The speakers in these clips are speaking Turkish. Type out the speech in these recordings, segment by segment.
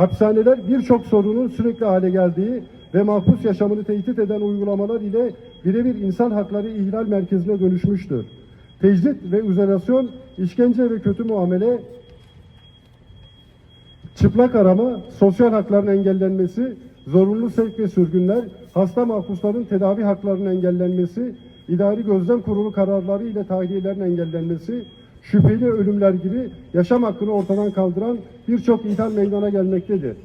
Hapishaneler birçok sorunun sürekli hale geldiği ve mahpus yaşamını tehdit eden uygulamalar ile birebir insan hakları ihlal merkezine dönüşmüştür. Tecrit ve izolasyon, işkence ve kötü muamele, çıplak arama, sosyal hakların engellenmesi, zorunlu sevk ve sürgünler, hasta mahpusların tedavi haklarının engellenmesi, idari gözlem kurulu kararları ile tahliyelerin engellenmesi, şüpheli ölümler gibi yaşam hakkını ortadan kaldıran birçok ihlal meydana gelmektedir.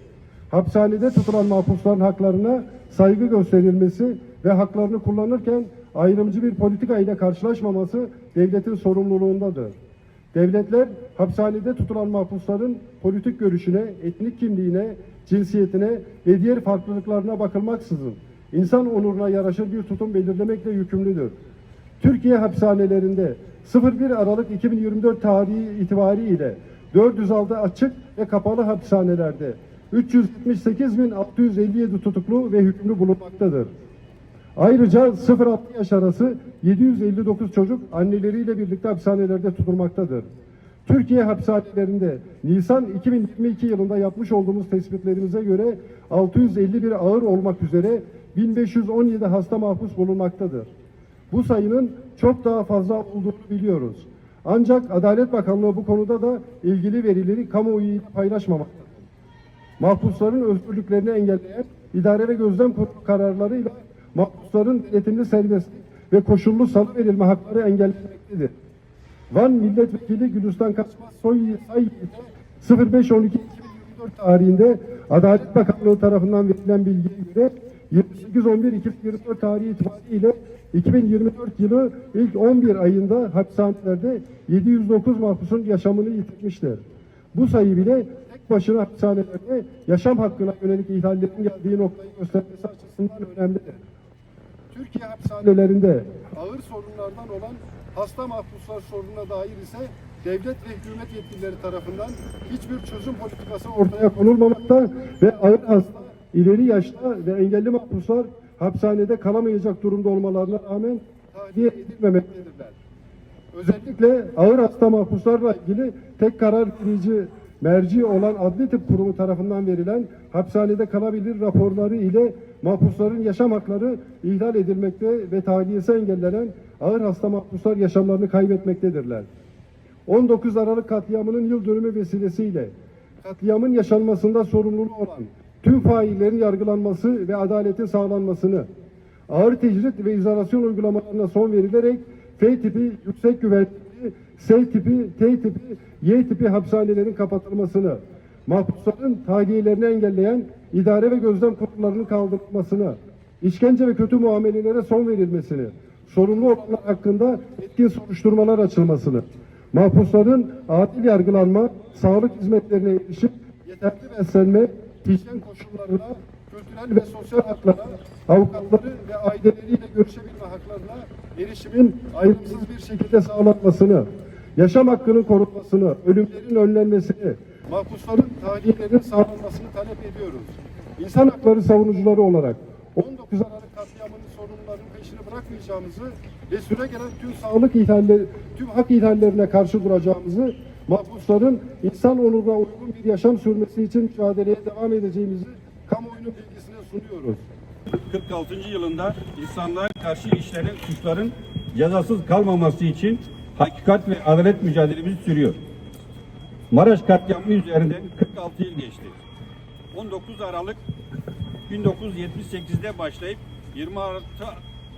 Hapishanede tutulan mahpusların haklarına saygı gösterilmesi ve haklarını kullanırken ayrımcı bir politika ile karşılaşmaması devletin sorumluluğundadır. Devletler hapishanede tutulan mahpusların politik görüşüne, etnik kimliğine, cinsiyetine ve diğer farklılıklarına bakılmaksızın insan onuruna yaraşır bir tutum belirlemekle yükümlüdür. Türkiye hapishanelerinde 01 Aralık 2024 tarihi itibariyle 406 açık ve kapalı hapishanelerde 378.657 tutuklu ve hükümlü bulunmaktadır. Ayrıca 0-6 yaş arası 759 çocuk anneleriyle birlikte hapishanelerde tutulmaktadır. Türkiye hapishanelerinde Nisan 2022 yılında yapmış olduğumuz tespitlerimize göre 651 ağır olmak üzere 1517 hasta mahpus bulunmaktadır. Bu sayının çok daha fazla olduğunu biliyoruz. Ancak Adalet Bakanlığı bu konuda da ilgili verileri kamuoyuyla paylaşmamaktadır. Mahpusların özgürlüklerini engelleyen idare ve gözlem kararlarıyla mahpusların denetimli serbestlik ve koşullu salı verilme hakları engellenmektedir. Van Milletvekili Gülistan Kaçmaz Soy Say 05.12.2024 tarihinde Adalet Bakanlığı tarafından verilen bilgiye göre 28.11.2024 tarihi itibariyle 2024 yılı ilk 11 ayında hapishanelerde 709 mahpusun yaşamını yitirmiştir. Bu sayı bile tek başına hapishanelerde yaşam hakkına yönelik ihlallerin geldiği noktayı göstermesi açısından önemlidir. Türkiye hapishanelerinde ağır sorunlardan olan hasta mahpuslar sorununa dair ise devlet ve hükümet yetkilileri tarafından hiçbir çözüm politikası ortaya konulmamakta ve ağır hasta, ileri yaşta ve engelli mahpuslar hapishanede kalamayacak durumda olmalarına rağmen tahliye edilmemektedirler. Özellikle ağır hasta mahpuslarla ilgili tek karar verici merci olan adli tıp kurumu tarafından verilen hapishanede kalabilir raporları ile mahpusların yaşam hakları ihlal edilmekte ve tahliyesi engellenen ağır hasta mahpuslar yaşamlarını kaybetmektedirler. 19 Aralık katliamının yıl dönümü vesilesiyle katliamın yaşanmasında sorumluluğu olan tüm faillerin yargılanması ve adaletin sağlanmasını, ağır tecrit ve izolasyon uygulamalarına son verilerek F tipi yüksek güvenlikli, S tipi, T tipi, Y tipi hapishanelerin kapatılmasını, mahpusların tahliyelerini engelleyen idare ve gözlem kurullarının kaldırılmasını, işkence ve kötü muamelelere son verilmesini, sorumlu olanlar hakkında etkin soruşturmalar açılmasını, mahpusların adil yargılanma, sağlık hizmetlerine erişip yeterli beslenme, hijyen koşullarına, kültürel ve sosyal haklara, avukatları ve aileleriyle görüşebilme haklarına erişimin ayrımsız bir şekilde sağlanmasını, yaşam hakkının korunmasını, ölümlerin önlenmesini, mahpusların tahliyelerinin sağlanmasını talep ediyoruz. İnsan hakları savunucuları olarak 19 Aralık katliamının sorunlarının peşini bırakmayacağımızı ve süre gelen tüm sağlık ihlalleri, tüm hak ihlallerine karşı duracağımızı, mahpusların insan onuruna uygun bir yaşam sürmesi için mücadeleye devam edeceğimizi kamuoyunun bilgisine sunuyoruz. 46. yılında insanlığa karşı işlenen suçların cezasız kalmaması için hakikat ve adalet mücadelemiz sürüyor. Maraş katliamı üzerinden 46 yıl geçti. 19 Aralık 1978'de başlayıp 26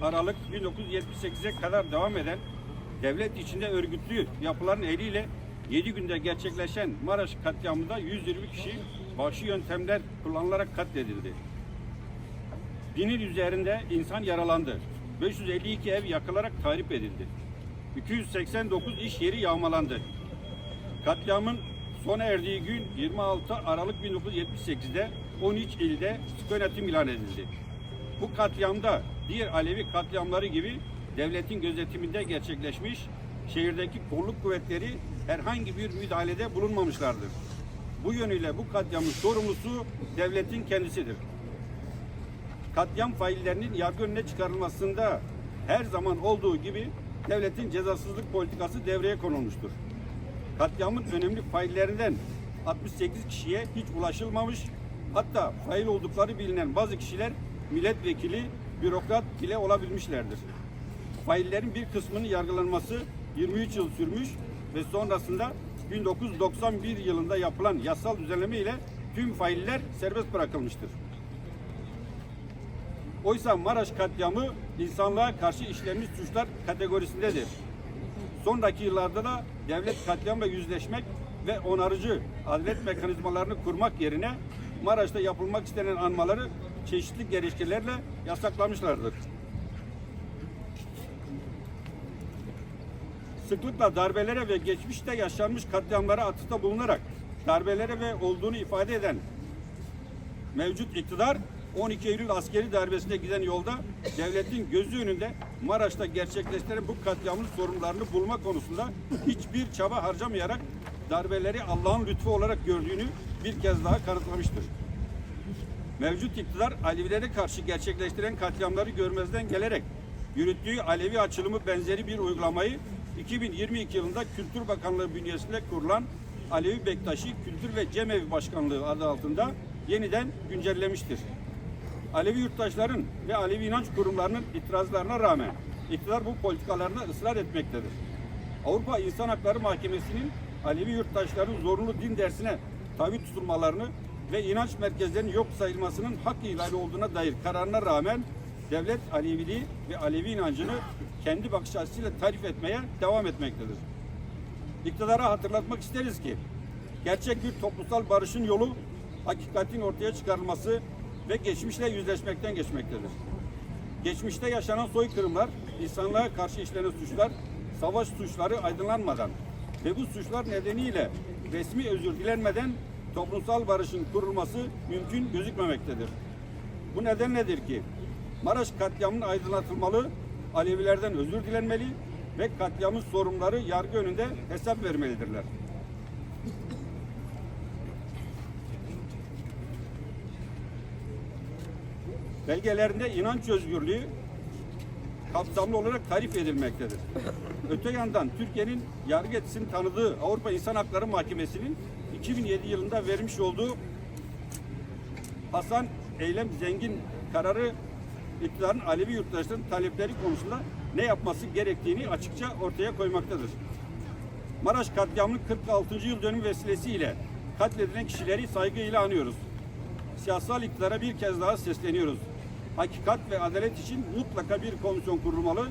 Aralık 1978'e kadar devam eden devlet içinde örgütlü yapıların eliyle 7 günde gerçekleşen Maraş katliamında 120 kişi vahşi yöntemler kullanılarak katledildi. Binin üzerinde insan yaralandı. 552 ev yakılarak tahrip edildi. 289 iş yeri yağmalandı. Katliamın sona erdiği gün 26 Aralık 1978'de 13 ilde sıkı yönetim ilan edildi. Bu katliamda diğer Alevi katliamları gibi devletin gözetiminde gerçekleşmiş, şehirdeki kolluk kuvvetleri herhangi bir müdahalede bulunmamışlardır. Bu yönüyle bu katliamın sorumlusu devletin kendisidir katliam faillerinin yargı önüne çıkarılmasında her zaman olduğu gibi devletin cezasızlık politikası devreye konulmuştur. Katliamın önemli faillerinden 68 kişiye hiç ulaşılmamış. Hatta fail oldukları bilinen bazı kişiler milletvekili, bürokrat bile olabilmişlerdir. Faillerin bir kısmının yargılanması 23 yıl sürmüş ve sonrasında 1991 yılında yapılan yasal düzenleme ile tüm failler serbest bırakılmıştır. Oysa Maraş katliamı insanlığa karşı işlenmiş suçlar kategorisindedir. Sonraki yıllarda da devlet katliamla yüzleşmek ve onarıcı adalet mekanizmalarını kurmak yerine Maraş'ta yapılmak istenen anmaları çeşitli gerekçelerle yasaklamışlardır. Sıklıkla darbelere ve geçmişte yaşanmış katliamlara atıfta bulunarak darbelere ve olduğunu ifade eden mevcut iktidar 12 Eylül askeri darbesine giden yolda devletin gözü önünde Maraş'ta gerçekleştiren bu katliamın sorunlarını bulma konusunda hiçbir çaba harcamayarak darbeleri Allah'ın lütfu olarak gördüğünü bir kez daha kanıtlamıştır. Mevcut iktidar Alevilere karşı gerçekleştiren katliamları görmezden gelerek yürüttüğü Alevi açılımı benzeri bir uygulamayı 2022 yılında Kültür Bakanlığı bünyesinde kurulan Alevi Bektaşi Kültür ve Cemevi Başkanlığı adı altında yeniden güncellemiştir. Alevi yurttaşların ve Alevi inanç kurumlarının itirazlarına rağmen iktidar bu politikalarına ısrar etmektedir. Avrupa İnsan Hakları Mahkemesi'nin Alevi yurttaşların zorunlu din dersine tabi tutulmalarını ve inanç merkezlerinin yok sayılmasının hak ihlali olduğuna dair kararına rağmen devlet Aleviliği ve Alevi inancını kendi bakış açısıyla tarif etmeye devam etmektedir. İktidara hatırlatmak isteriz ki gerçek bir toplumsal barışın yolu hakikatin ortaya çıkarılması ve geçmişle yüzleşmekten geçmektedir. Geçmişte yaşanan soykırımlar, insanlığa karşı işlenen suçlar, savaş suçları aydınlanmadan ve bu suçlar nedeniyle resmi özür dilenmeden toplumsal barışın kurulması mümkün gözükmemektedir. Bu neden nedir ki? Maraş katliamının aydınlatılmalı, Alevilerden özür dilenmeli ve katliamın sorumluları yargı önünde hesap vermelidirler. belgelerinde inanç özgürlüğü kapsamlı olarak tarif edilmektedir. Öte yandan Türkiye'nin yargı etisini tanıdığı Avrupa İnsan Hakları Mahkemesi'nin 2007 yılında vermiş olduğu Hasan Eylem Zengin kararı iktidarın Alevi yurttaşların talepleri konusunda ne yapması gerektiğini açıkça ortaya koymaktadır. Maraş katliamının 46. yıl dönümü vesilesiyle katledilen kişileri saygıyla anıyoruz. Siyasal iktidara bir kez daha sesleniyoruz. Hakikat ve adalet için mutlaka bir komisyon kurulmalı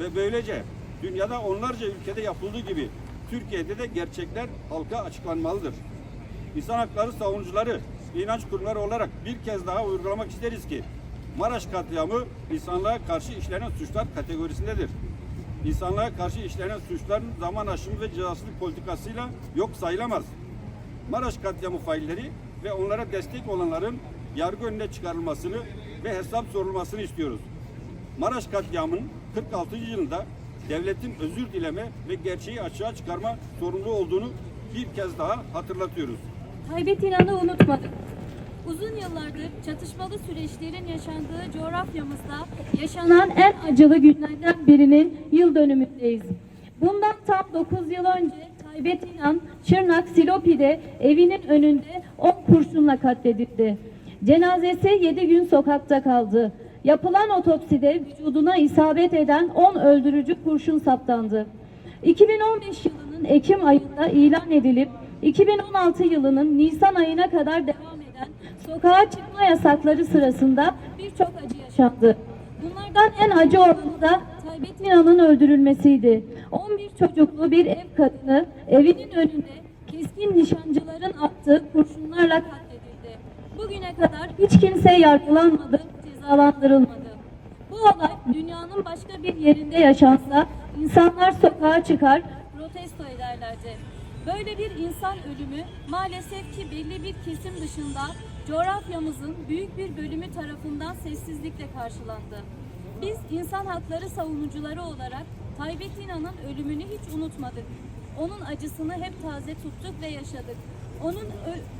ve böylece dünyada onlarca ülkede yapıldığı gibi Türkiye'de de gerçekler halka açıklanmalıdır. İnsan hakları savunucuları, inanç kurumları olarak bir kez daha uygulamak isteriz ki Maraş katliamı insanlığa karşı işlenen suçlar kategorisindedir. İnsanlığa karşı işlenen suçların zaman aşımı ve cezasızlık politikasıyla yok sayılamaz. Maraş katliamı failleri ve onlara destek olanların yargı önüne çıkarılmasını ve hesap sorulmasını istiyoruz. Maraş katliamının 46. yılında devletin özür dileme ve gerçeği açığa çıkarma sorumlu olduğunu bir kez daha hatırlatıyoruz. Taybet İnan'ı unutmadık. Uzun yıllardır çatışmalı süreçlerin yaşandığı coğrafyamızda yaşanan en acılı günlerden birinin yıl dönümündeyiz. Bundan tam 9 yıl önce Taybet İnan, Çırnak Silopi'de evinin önünde 10 kurşunla katledildi. Cenazesi 7 gün sokakta kaldı. Yapılan otopside vücuduna isabet eden 10 öldürücü kurşun saptandı. 2015 yılının Ekim ayında ilan edilip 2016 yılının Nisan ayına kadar devam sokağa çıkma yasakları sırasında birçok acı yaşandı. Bunlardan en acı olanı da Taybet İnan'ın öldürülmesiydi. 11 çocuklu bir ev kadını evinin önünde keskin nişancıların attığı kurşunlarla katledildi. Bugüne kadar hiç kimse yargılanmadı, cezalandırılmadı. Bu olay dünyanın başka bir yerinde yaşansa insanlar sokağa çıkar, protesto ederlerdi. Böyle bir insan ölümü maalesef ki belli bir kesim dışında coğrafyamızın büyük bir bölümü tarafından sessizlikle karşılandı. Biz insan hakları savunucuları olarak Taybet İnan'ın ölümünü hiç unutmadık. Onun acısını hep taze tuttuk ve yaşadık. Onun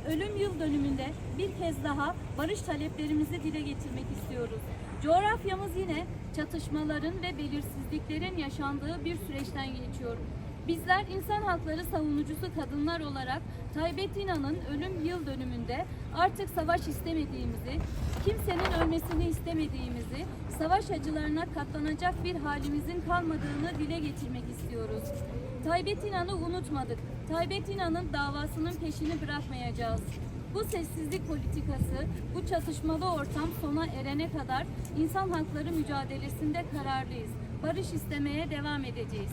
ölüm yıl dönümünde bir kez daha barış taleplerimizi dile getirmek istiyoruz. Coğrafyamız yine çatışmaların ve belirsizliklerin yaşandığı bir süreçten geçiyor. Bizler insan hakları savunucusu kadınlar olarak Taybet İnan'ın ölüm yıl dönümünde artık savaş istemediğimizi, kimsenin ölmesini istemediğimizi, savaş acılarına katlanacak bir halimizin kalmadığını dile getirmek istiyoruz. Taybet İnan'ı unutmadık. Taybet İnan'ın davasının peşini bırakmayacağız. Bu sessizlik politikası, bu çatışmalı ortam sona erene kadar insan hakları mücadelesinde kararlıyız. Barış istemeye devam edeceğiz.